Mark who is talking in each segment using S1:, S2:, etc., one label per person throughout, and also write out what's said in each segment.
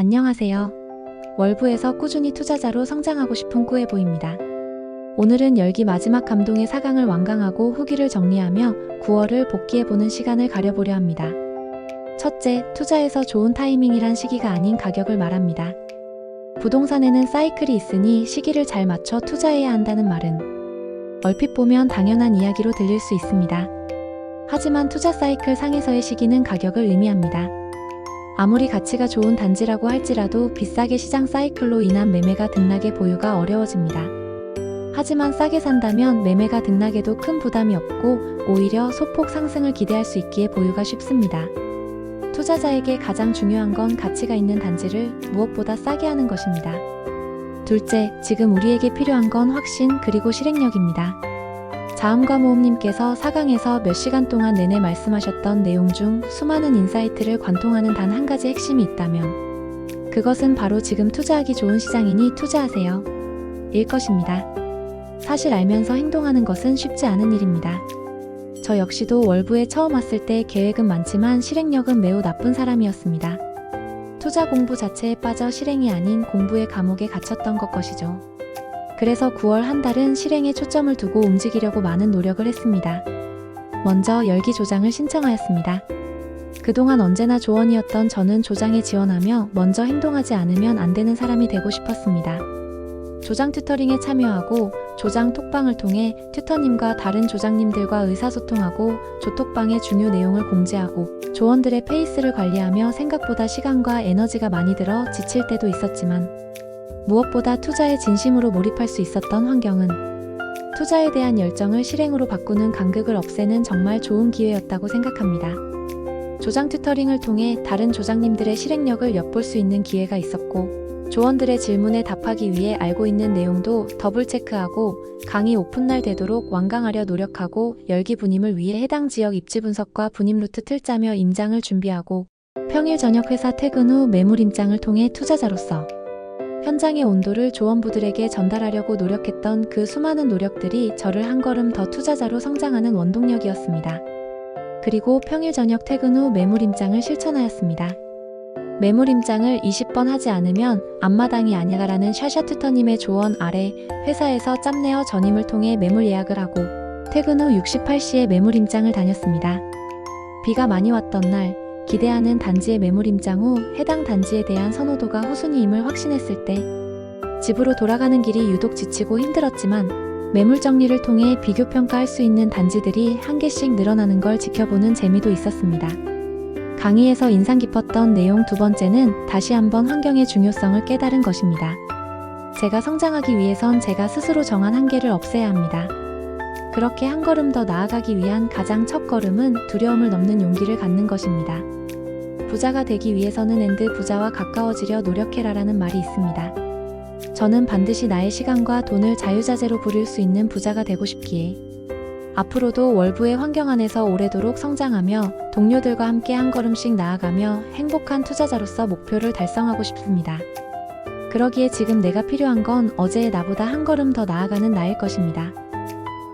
S1: 안녕하세요. 월부에서 꾸준히 투자자로 성장하고 싶은 꾸에보입니다. 오늘은 열기 마지막 감동의 4강을 완강하고 후기를 정리하며 9월을 복귀해보는 시간을 가려보려 합니다. 첫째, 투자에서 좋은 타이밍이란 시기가 아닌 가격을 말합니다. 부동산에는 사이클이 있으니 시기를 잘 맞춰 투자해야 한다는 말은 얼핏 보면 당연한 이야기로 들릴 수 있습니다. 하지만 투자 사이클 상에서의 시기는 가격을 의미합니다. 아무리 가치가 좋은 단지라고 할지라도 비싸게 시장 사이클로 인한 매매가 등락해 보유가 어려워집니다. 하지만 싸게 산다면 매매가 등락해도 큰 부담이 없고 오히려 소폭 상승을 기대할 수 있기에 보유가 쉽습니다. 투자자에게 가장 중요한 건 가치가 있는 단지를 무엇보다 싸게 하는 것입니다. 둘째, 지금 우리에게 필요한 건 확신 그리고 실행력입니다. 자음과 모음님께서 4강에서 몇 시간 동안 내내 말씀하셨던 내용 중 수많은 인사이트를 관통하는 단 한 가지 핵심이 있다면 그것은 바로 지금 투자하기 좋은 시장이니 투자하세요. 일 것입니다. 사실 알면서 행동하는 것은 쉽지 않은 일입니다. 저 역시도 월부에 처음 왔을 때 계획은 많지만 실행력은 매우 나쁜 사람이었습니다. 투자 공부 자체에 빠져 실행이 아닌 공부의 감옥에 갇혔던 것 것이죠. 그래서 9월 한 달은 실행에 초점을 두고 움직이려고 많은 노력을 했습니다. 먼저 열기 조장을 신청하였습니다. 그동안 언제나 조언이었던 저는 조장에 지원하며 먼저 행동하지 않으면 안 되는 사람이 되고 싶었습니다. 조장 튜터링에 참여하고 조장 톡방을 통해 튜터님과 다른 조장님들과 의사소통하고 조톡방의 중요 내용을 공지하고 조원들의 페이스를 관리하며 생각보다 시간과 에너지가 많이 들어 지칠 때도 있었지만 무엇보다 투자에 진심으로 몰입할 수 있었던 환경은 투자에 대한 열정을 실행으로 바꾸는 간극을 없애는 정말 좋은 기회였다고 생각합니다. 조장 튜터링을 통해 다른 조장님들의 실행력을 엿볼 수 있는 기회가 있었고 조원들의 질문에 답하기 위해 알고 있는 내용도 더블 체크하고 강의 오픈날 되도록 완강하려 노력하고 열기 분임을 위해 해당 지역 입지 분석과 분임 루트 틀자며 임장을 준비하고 평일 저녁 회사 퇴근 후 매물 임장을 통해 투자자로서 현장의 온도를 조원부들에게 전달하려고 노력했던 그 수많은 노력들이 저를 한 걸음 더 투자자로 성장하는 원동력이었습니다. 그리고 평일 저녁 퇴근 후 매물 임장을 실천하였습니다. 매물 임장을 20번 하지 않으면 앞마당이 아니다라는 샤샤 튜터님의 조언 아래 회사에서 짬내어 전임을 통해 매물 예약을 하고 퇴근 후 68시에 매물 임장을 다녔습니다. 비가 많이 왔던 날 기대하는 단지의 매물 임장 후 해당 단지에 대한 선호도가 후순위임을 확신했을 때 집으로 돌아가는 길이 유독 지치고 힘들었지만 매물 정리를 통해 비교 평가할 수 있는 단지들이 한 개씩 늘어나는 걸 지켜보는 재미도 있었습니다. 강의에서 인상 깊었던 내용 두 번째는 다시 한번 환경의 중요성을 깨달은 것입니다. 제가 성장하기 위해선 제가 스스로 정한 한계를 없애야 합니다. 그렇게 한 걸음 더 나아가기 위한 가장 첫 걸음은 두려움을 넘는 용기를 갖는 것입니다. 부자가 되기 위해서는 엔드 부자와 가까워지려 노력해라라는 말이 있습니다. 저는 반드시 나의 시간과 돈을 자유자재로 부릴 수 있는 부자가 되고 싶기에 앞으로도 월부의 환경 안에서 오래도록 성장하며 동료들과 함께 한 걸음씩 나아가며 행복한 투자자로서 목표를 달성하고 싶습니다. 그러기에 지금 내가 필요한 건 어제의 나보다 한 걸음 더 나아가는 나일 것입니다.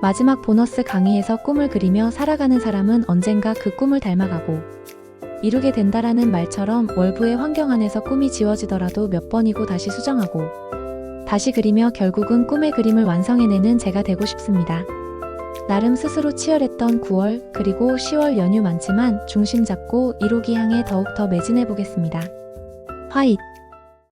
S1: 마지막 보너스 강의에서 꿈을 그리며 살아가는 사람은 언젠가 그 꿈을 닮아가고 이루게 된다라는 말처럼 월부의 환경 안에서 꿈이 지워지더라도 몇 번이고 다시 수정하고 다시 그리며 결국은 꿈의 그림을 완성해내는 제가 되고 싶습니다. 나름 스스로 치열했던 9월 그리고 10월 연휴 많지만 중심 잡고 이루기 향해 더욱 더 매진해 보겠습니다. 화이트